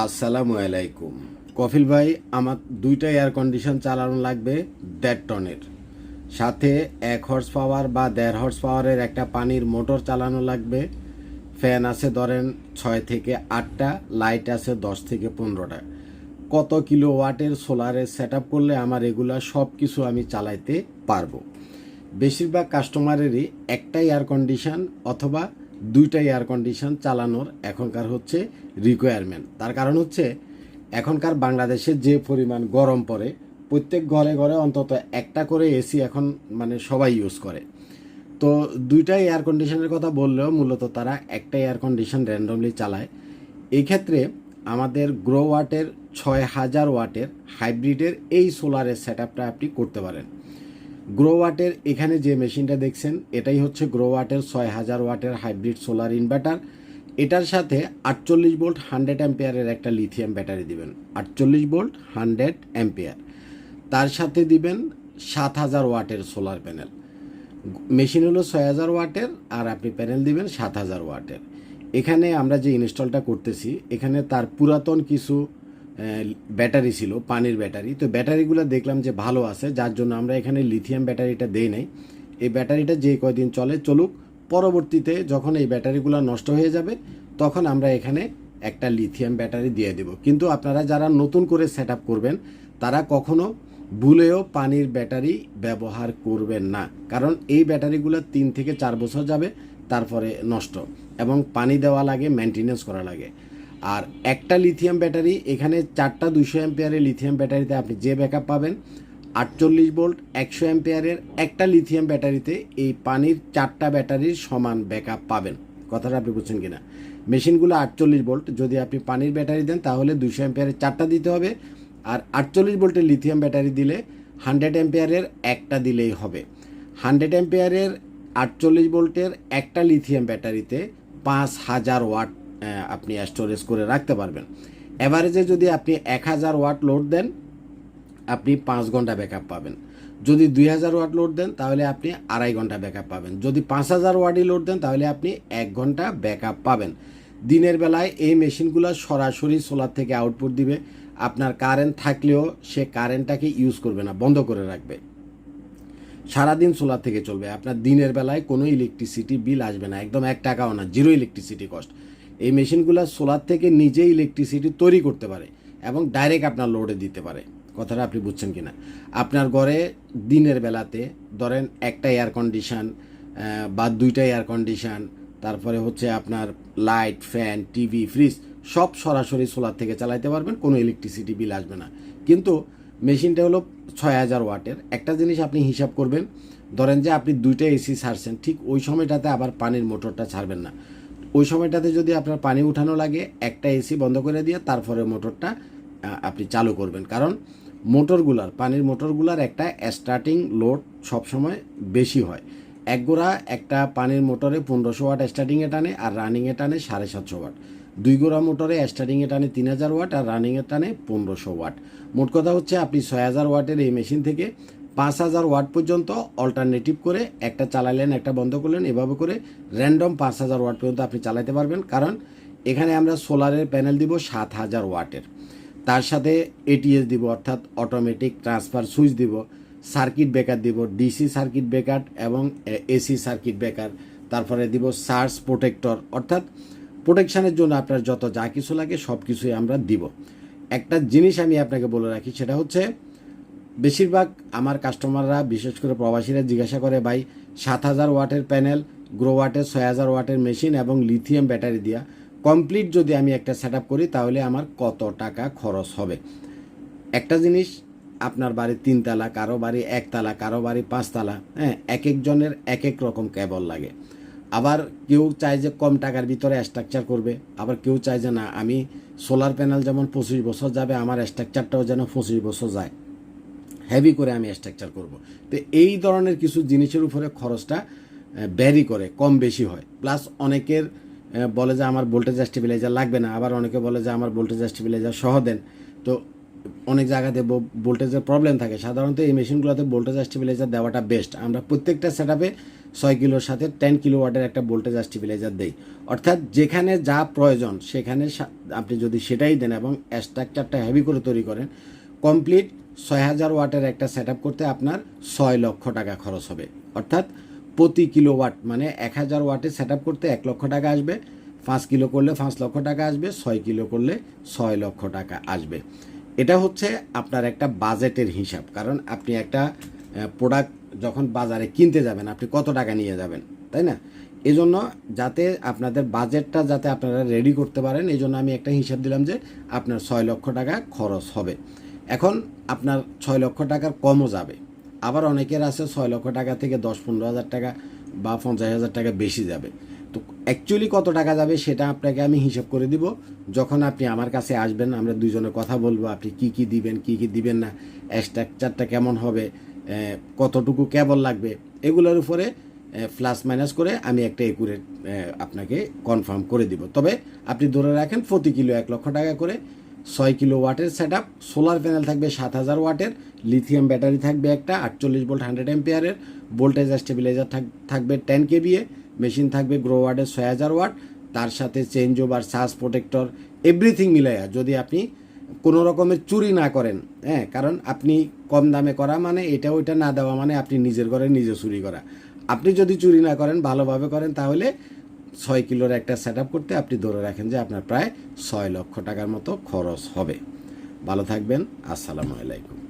আসসালামু আলাইকুম। কফিল ভাই, আমার দুইটা এয়ার কন্ডিশন চালানো লাগবে দেড় টনের। সাথে এক হর্স পাওয়ার বা দেড় হর্স পাওয়ারের একটা পানির মোটর চালানো লাগবে। ফ্যান আছে ধরেন ছয় থেকে আটটা লাইট আছে দশ থেকে পনেরোটা। কত কিলো ওয়াটের সোলারের সেট করলে আমার এগুলা সব কিছু আমি চালাইতে পারব? বেশিরভাগ কাস্টমারেরই একটা এয়ার কন্ডিশন অথবা দুইটা এয়ার কন্ডিশন চালানোর এখনকার হচ্ছে রিকোয়ারমেন্ট তার কারণ হচ্ছে, এখনকার বাংলাদেশে যে পরিমাণ গরম পড়ে, প্রত্যেক ঘরে ঘরে অন্তত একটা করে এসি এখন মানে সবাই ইউজ করে। তো দুইটা এয়ার কন্ডিশনের কথা বললেও মূলত তারা একটা এয়ার কন্ডিশন র্যান্ডমলি চালায়। এই ক্ষেত্রে আমাদের গ্রো ওয়াটের ছয় হাজার ওয়াটের হাইব্রিডের এই সোলারের সেট আপটা আপনি করতে পারেন। গ্রো ওয়াটের এখানে যে মেশিনটা দেখছেন, এটাই হচ্ছে গ্রো ওয়াটের ছয় হাজার ওয়াটের হাইব্রিড সোলার ইনভার্টার এটার সাথে আটচল্লিশ ভোল্ট হান্ড্রেড অ্যাম্পিয়ারের একটা লিথিয়াম ব্যাটারি দিবেন। আটচল্লিশ ভোল্ট হান্ড্রেড অ্যাম্পিয়ার তার সাথে দিবেন সাত হাজার ওয়াটের সোলার প্যানেল মেশিন হলো ছয় হাজার ওয়াটের, আর আপনি প্যানেল দিবেন সাত হাজার ওয়াটের। এখানে আমরা যে ইনস্টলটা করতেছি, এখানে তার পুরাতন কিছু ব্যাটারি ছিল, পানির ব্যাটারি। তো ব্যাটারিগুলো দেখলাম যে ভালো আছে, যার জন্য আমরা এখানে লিথিয়াম ব্যাটারিটা দেই নাই। এই ব্যাটারিটা যে কয়দিন চলে, চলুক, পরবর্তীতে যখন এই ব্যাটারিগুলো নষ্ট হয়ে যাবে, তখন আমরা এখানে একটা লিথিয়াম ব্যাটারি দিয়ে দেব। কিন্তু আপনারা যারা নতুন করে সেট করবেন, তারা কখনো ভুলেও পানির ব্যাটারি ব্যবহার করবেন না। কারণ এই ব্যাটারিগুলো তিন থেকে চার বছর যাবে, তারপরে নষ্ট। এবং পানি দেওয়া লাগে মেনটেনেন্স করা লাগে। আর একটা লিথিয়াম ব্যাটারি এখানে চারটা দুশো অ্যাম্পিয়ারের লিথিয়াম ব্যাটারিতে আপনি যে ব্যাকআপ পাবেন, আটচল্লিশ ভোল্ট একশো অ্যাম্পিয়ারের একটা লিথিয়াম ব্যাটারিতে এই পানির চারটা ব্যাটারির সমান ব্যাকআপ পাবেন। কথাটা আপনি বুঝছেন কিনা? মেশিনগুলো আটচল্লিশ ভোল্ট যদি আপনি পানির ব্যাটারি দেন, তাহলে দুশো অ্যাম্পিয়ারের চারটা দিতে হবে। আর আটচল্লিশ ভোল্টের লিথিয়াম ব্যাটারি দিলে হান্ড্রেড অ্যাম্পিয়ারের একটা দিলেই হবে। হান্ড্রেড অ্যাম্পিয়ারের আটচল্লিশ ভোল্টের একটা লিথিয়াম ব্যাটারিতে পাঁচ হাজার ওয়াট আপনি স্টোরেজ করে রাখতে পারবেন। অ্যাভারেজে যদি আপনি এক হাজার ওয়াট লোড দেন, আপনি পাঁচ ঘণ্টা ব্যাকআপ পাবেন। যদি দুই হাজার ওয়াট লোড দেন, তাহলে আপনি আড়াই ঘণ্টা ব্যাকআপ পাবেন। যদি পাঁচ হাজার ওয়াটই লোড দেন, তাহলে আপনি এক ঘণ্টা ব্যাকআপ পাবেন। দিনের বেলায় এই মেশিনগুলো সরাসরি সোলার থেকে আউটপুট দিবে। আপনার কারেন্ট থাকলেও সে কারেন্টটাকে ইউজ করবে না, বন্ধ করে রাখবে। সারাদিন সোলার থেকে চলবে। আপনার দিনের বেলায় কোনো ইলেকট্রিসিটি বিল আসবে না। একদম এক টাকাও না জিরো ইলেকট্রিসিটি কস্ট এই মেশিনগুলো সোলার থেকে নিজেই ইলেকট্রিসিটি তৈরি করতে পারে এবং ডাইরেক্ট আপনার লোডে দিতে পারে। কথাটা আপনি বুঝছেন কিনা? আপনার ঘরে দিনের বেলাতে ধরেন একটা এয়ার কন্ডিশন বা দুইটা এয়ার কন্ডিশন তারপরে হচ্ছে আপনার লাইট ফ্যান টিভি ফ্রিজ সব সরাসরি সোলার থেকে চালাইতে পারবেন, কোনো ইলেকট্রিসিটি বিল আসবে না। কিন্তু মেশিনটা হলো ছয় হাজার ওয়াটের। একটা জিনিস আপনি হিসাব করবেন, ধরেন যে আপনি দুইটা এসি ছাড়ছেন, ঠিক ওই সময়টাতে আবার পানির মোটরটা ছাড়বেন না। ওই সময়টাতে যদি আপনার পানি উঠানো লাগে, একটা এসি বন্ধ করে দিয়ে তারপরে মোটরটা আপনি চালু করবেন। কারণ মোটরগুলার, পানির মোটরগুলার একটা স্টার্টিং লোড সবসময় বেশি হয়। এক গোড়া একটা পানির মোটরে পনেরোশো ওয়াট স্টার্টিংয়ে টানে আর রানিংয়ে টানে সাড়ে সাতশো ওয়াট। দুই গোড়া মোটরে স্টার্টিংয়ে টানে তিন হাজার ওয়াট আর রানিংয়ে টানে পনেরোশো ওয়াট। মোট কথা হচ্ছে আপনি ছয় হাজার ওয়াটের এই মেশিন থেকে পাঁচ হাজার ওয়াট পর্যন্ত অল্টারনেটিভ করে একটা চালালেন একটা বন্ধ করলেন, এভাবে করে র্যান্ডম পাঁচ হাজার ওয়াট পর্যন্ত আপনি চালাতে পারবেন। কারণ এখানে আমরা সোলারের প্যানেল দিব সাত হাজার ওয়াটের। তার সাথে এটিএস দিব, অর্থাৎ অটোমেটিক ট্রান্সফার সুইচ দিব সার্কিট ব্রেকার দিব ডিসি সার্কিট ব্রেকার এবং এসি সার্কিট ব্রেকার তারপরে দিব সার্চ প্রোটেক্টর অর্থাৎ প্রোটেকশানের জন্য আপনার যত যা কিছু লাগে সব কিছুই আমরা দিব। একটা জিনিস আমি আপনাকে বলে রাখি, সেটা হচ্ছে বেশিরভাগ আমার কাস্টমাররা, বিশেষ করে প্রবাসীরা জিজ্ঞাসা করে, ভাই, সাত হাজার ওয়াটের প্যানেল, গ্রো ওয়াটের ছয় হাজার ওয়াটের মেশিন এবং লিথিয়াম ব্যাটারি দিয়া। কমপ্লিট যদি আমি একটা সেট করি, তাহলে আমার কত টাকা খরচ হবে? একটা জিনিস, আপনার বাড়ি তিনতলা, কারও বাড়ি একতলা, কারও বাড়ি পাঁচতলা হ্যাঁ এক একজনের এক এক রকম কেবল লাগে। আবার কেউ চায় যে কম টাকার ভিতরে স্ট্রাকচার করবে, আবার কেউ চায় যে না, আমি সোলার প্যানেল যেমন পঁচিশ বছর যাবে, আমার স্ট্রাকচারটাও যেন পঁচিশ বছর যায়। হেভি করে আমি স্ট্রাকচার করব। তো এই ধরনের কিছু জিনিসের উপরে খরচটা ব্যারি করে, কম বেশি হয়। প্লাস অনেকের বলে যে আমার ভোল্টেজ স্টেবিলাইজার লাগবে না, আবার অনেকে বলে যে আমার ভোল্টেজ স্টেবিলাইজার সহ দেন। তো অনেক জায়গাতে ভোল্টেজের প্রবলেম থাকে। সাধারণত এই মেশিনগুলোতে ভোল্টেজ স্টেবিলাইজার দেওয়াটা বেস্ট আমরা প্রত্যেকটা সেট আপে ছয় কিলোর সাথে টেন কিলো ওয়াটের একটা ভোল্টেজ স্টেবিলাইজার দেই। অর্থাৎ যেখানে যা প্রয়োজন, সেখানে আপনি যদি সেটাই দেন এবং স্ট্রাকচারটা হেভি করে তৈরি করেন কমপ্লিট ছয় হাজার ওয়াটের একটা সেট করতে আপনার ছয় লক্ষ টাকা খরচ হবে। অর্থাৎ প্রতি কিলো ওয়াট মানে এক হাজার ওয়াটে সেট করতে এক লক্ষ টাকা আসবে। পাঁচ কিলো করলে পাঁচ লক্ষ টাকা আসবে, ছয় কিলো করলে ছয় লক্ষ টাকা আসবে। এটা হচ্ছে আপনার একটা বাজেটের হিসাব। কারণ আপনি একটা প্রোডাক্ট যখন বাজারে কিনতে যাবেন, আপনি কত টাকা নিয়ে যাবেন, তাই না? এজন্য যাতে আপনাদের বাজেটটা যাতে আপনারা রেডি করতে পারেন এই জন্য আমি একটা হিসাব দিলাম যে আপনার ছয় লক্ষ টাকা খরচ হবে। এখন আপনার ছয় লক্ষ টাকার কমও যাবে। আবার অনেকের আছে ছয় লক্ষ টাকা থেকে দশ পনেরো হাজার টাকা বা পঞ্চাশ হাজার টাকা বেশি যাবে। তো অ্যাকচুয়ালি কত টাকা যাবে সেটা আপনাকে আমি হিসাব করে দিব। যখন আপনি আমার কাছে আসবেন, আমরা দুজনে কথা বলব, আপনি কি কি দিবেন, কি কি দিবেন না স্ট্রাকচারটা কেমন হবে কতটুকু কেবল লাগবে, এগুলোর উপরে প্লাস মাইনাস করে আমি একটা একুরেট আপনাকে কনফার্ম করে দিব। তবে আপনি ধরে রাখেন প্রতি কিলো এক লক্ষ টাকা করে ছয় কিলো ওয়াটের সেট সোলার প্যানেল থাকবে সাত হাজার ওয়াটের লিথিয়াম ব্যাটারি থাকবে একটা, আটচল্লিশ ভোল্ট হান্ড্রেড এম্পিয়ারের ভোল্টেজ স্টেবিলাইজার থাকবে টেন কেবিএ মেশিন থাকবে গ্রো ওয়ার্ডের ছয় হাজার ওয়াট তার সাথে চেঞ্জ ওভার সাস প্রোটেক্টর এভরিথিং মিলাইয়া যদি আপনি কোনো রকমের চুরি না করেন হ্যাঁ কারণ আপনি কম দামে করা মানে এটা ওইটা না দেওয়া মানে আপনি নিজের ঘরে নিজে চুরি করা। আপনি যদি চুরি না করেন, ভালোভাবে করেন, তাহলে ছয় কিলোর একটা সেট করতে আপনি ধরে রাখেন যে আপনার প্রায় ছয় লক্ষ টাকার মতো খরচ হবে। ভালো থাকবেন, আসসালামু আলাইকুম।